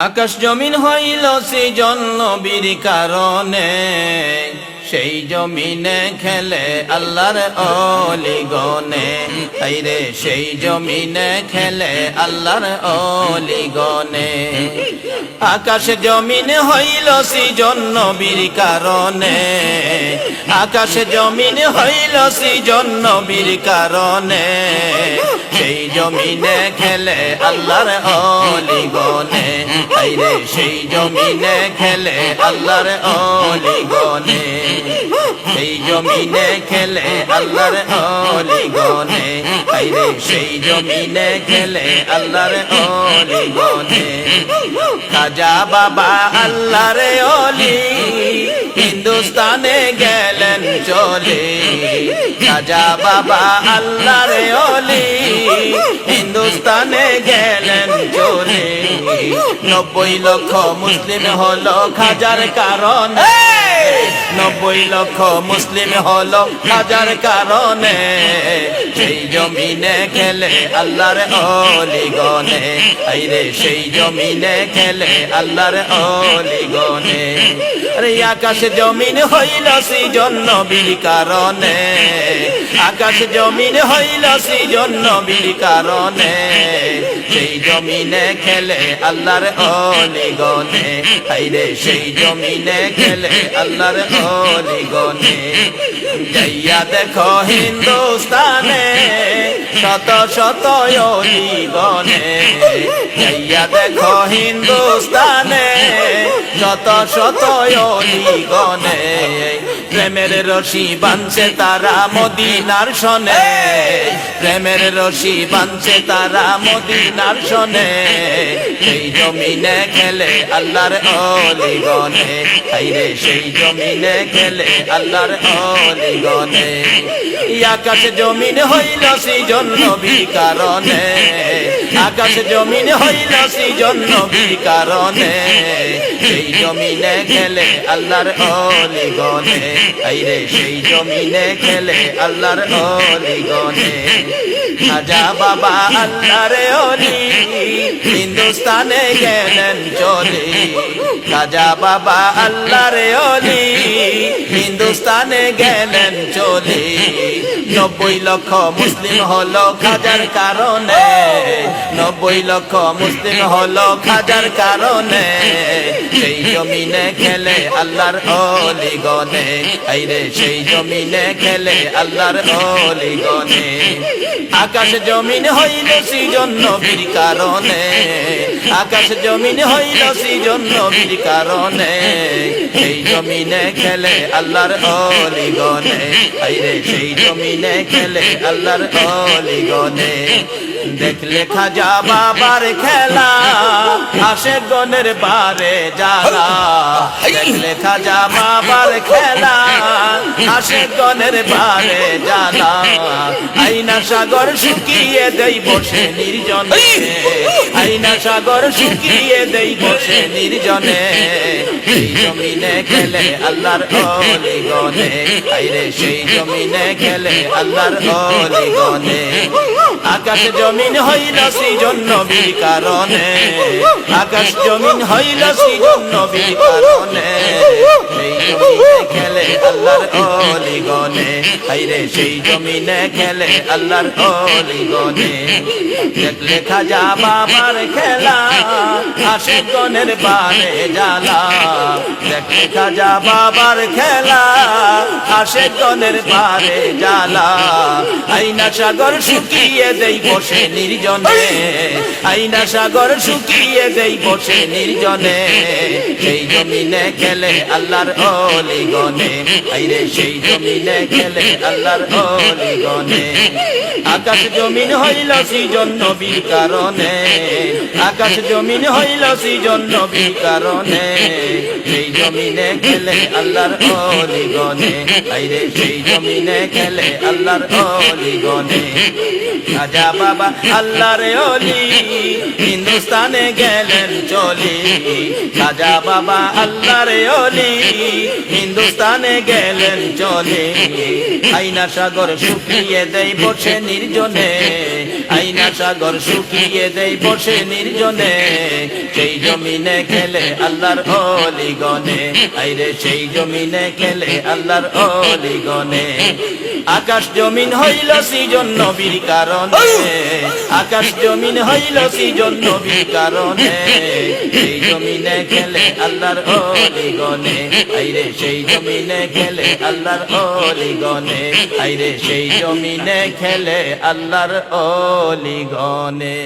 আকাশ জমিন হইল সৃজন নবীর কারণে। সেই জমিনে খেলে আল্লাহর অলিগনে রে, সেই জমিনে খেলে আল্লাহর অলিগনে আকাশ জমিন হইল সৃজন নবীর কারণে। আকাশ জমিন হইল সৃজন নবীর কারণে। সেই জমিনে খেলে আল্লাহর অলিগনে রে, সেই জমিনে খেলে আল্লাহর অলিগনে সেই জমিনে খেলে আল্লাহর অলিগনে রে সেই জমিনে খেলে আল্লাহর অলিগনে খাজা বাবা আল্লাহর অলি, হিন্দুস্তানে গেলেন চলে। খাজা বাবা আল্লাহর অলি, হিন্দুস্তানে গেলেন চলে। নব্বই লক্ষ মুসলিম হলো খাজার কারণে। নব্বই লক্ষ মুসলিম হলো খাজার কারণে। সেই জমিনে খেলে আল্লাহর অলিগনে আইরে, সেই জমিনে খেলে আল্লাহর অলিগনে আরে, আকাশ জমিন হইল সৃজন নবীর কারণে। আকাশ জমিন হইল সৃজন নবীর কারণে। সেই জমিনে খেলে আল্লাহর অলিগনে হাইরে সেই জমিনে খেলে আল্লাহর অলিগনে যাইয়া দেখো হিন্দুস্তানে, শত শত অলিগনে যাইয়া দেখো হিন্দুস্তানে, শত শত অলিগনে প্রেমের রশি বানছে তারা মদিনার সনে। প্রেমের রশি বানছে তারা মদিনার সনে। সেই জমিনে খেলে আল্লাহর অলিগনে আইরে সেই জমিনে খেলে আল্লাহর অলিগনে আকাশ জমিন হইল সৃজন নবী কারণে আকাশ জমিন হইল সৃজন নবী কারণে? সেই জমিনে খেলে আল্লাহর অলিগনে আইরে, সেই জমিনে খেলে আল্লাহর অলিগনে খাজা বাবা আল্লাহর অলি, হিন্দুস্তানে গেলেন চলে। খাজা বাবা আল্লাহর অলি, হিন্দুস্তানে গেলেন চলে। নব্বই লক্ষ মুসলিম হলো খাজার কারণে। নব্বই লক্ষ মুসলিম হলো খাজার কারণে। সেই জমিনে খেলে আল্লাহর অলিগনে আইরে, সেই জমিনে খেলে আল্লাহর অলিগনে আকাশ জমিন হইল সৃজন নবীর কারণে। আকাশ জমিন হইল সৃজন নবীর কারণে। সেই জমিনে খেলে আল্লাহর অলিগনে আইরে সেই জমিনে খেলে আল্লাহর অলিগনে দেখলে খাজা বাবার খেলা আসে গনের বারে জ্বালা। দেখলে খাজা বাবার খেলা আসে গনের বারে জ্বালা। আইনা সাগর শুকিয়ে দেই বসে নির্জনে। আইনা সাগর শুকিয়ে দেই বসে নির্জনে। জমিনে খেলে আল্লাহর অলিগনে আইরে, সেই জমিনে খেলে আল্লাহর অলিগনে আকাশ জমিন হইল সৃজন নবীর কারণে। আকাশ জমিন হইল সৃজন নবীর কারণে। খেলে আল্লাহর অলিগনে হাইরে সেই জমিনে খেলে আল্লাহর অলিগনে দেখলে খাজা বাবার খেলা আসে গনের বারে জ্বালা। দেখলে খাজা বাবার খেলা আসে গনের বারে জ্বালা। আইনা সাগর শুকিয়ে দেই বসে নির্জনে। আইনা সাগর শুকিয়ে দেই বসে নির্জনে। সেই জমিনে খেলে আল্লাহর অলিগনে আইরে সেই জমিনে খেলে আল্লাহর অলিগনে আকাশ জমিন হইল সৃজন নবীর কারণে। আকাশ জমিন হইল সৃজন নবীর কারণে। সেই জমিনে খেলে আল্লাহর অলিগনে আইরে সেই জমিনে খেলে আল্লাহর অলিগনে রাজা বাবা আল্লাহর অলি, হিন্দুস্তানে গেলেন চলি। রাজা বাবা আল্লাহর অলি, হিন্দুস্তানে গেলেন চলে। আইনা সাগর শুকিয়ে দেই বসে নির্জনে, আইনা সাগর শুকিয়ে দেই বসে নির্জনে। সেই জমিনে খেলে আল্লাহর অলিগনে আইরে সেই জমিনে খেলে আল্লাহর অলিগনে আকাশ জমিন হইল সৃজন নবীর কারণে। আকাশ জমিন হইল সৃজন নবীর কারণে। সেই জমিনে খেলে আল্লাহর অলিগনে আইরে সেই জমিনে খেলে আল্লাহর অলিগনে আইরে সেই জমিনে খেলে আল্লাহর অলিগনে